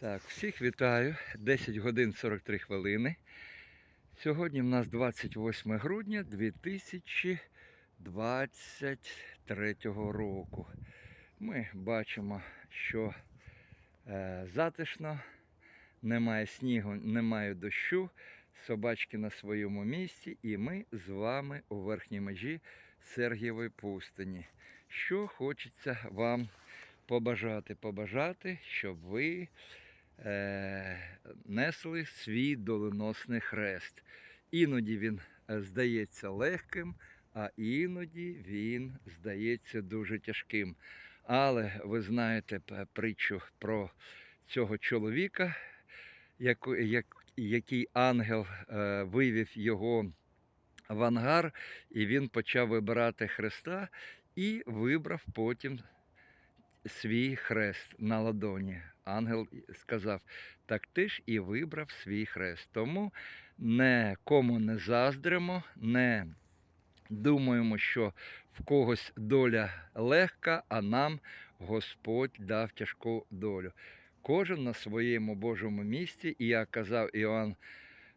Так, всіх вітаю. 10 годин 43 хвилини. Сьогодні в нас 28 грудня 2023 року. Ми бачимо, що е, затишно, немає снігу, немає дощу, собачки на своєму місці, і ми з вами у верхній межі Сергієвої пустині. Що хочеться вам побажати? Побажати, щоб ви несли свій доленосний хрест. Іноді він е, здається легким, а іноді він здається дуже тяжким. Але ви знаєте притчу про цього чоловіка, який ангел е, вивів його в ангар, і він почав вибирати хреста і вибрав потім свій хрест на ладоні. Ангел сказав: так ти ж і вибрав свій хрест. Тому не кому не заздримо, не думаємо, що в когось доля легка, а нам Господь дав тяжку долю. Кожен на своєму Божому місці, і як казав Іоанн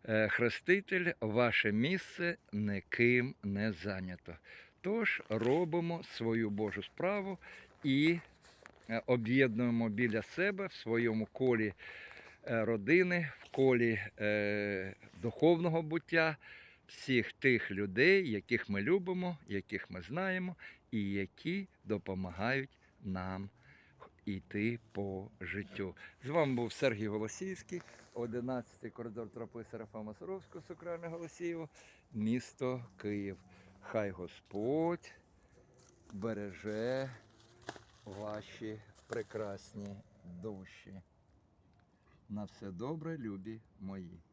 е, Хреститель, ваше місце ніким не зайнято. Тож робимо свою Божу справу і об'єднуємо біля себе в своєму колі е, родини, в колі е, духовного буття всіх тих людей, яких ми любимо, яких ми знаємо, і які допомагають нам йти по життю. З вами був Сергій Голосіївський, 11-й коридор тропи Серафима Саровського, Сокральне Голосіїво, місто Київ. Хай Господь береже ваші прекрасні душі. На все добре, любі мої.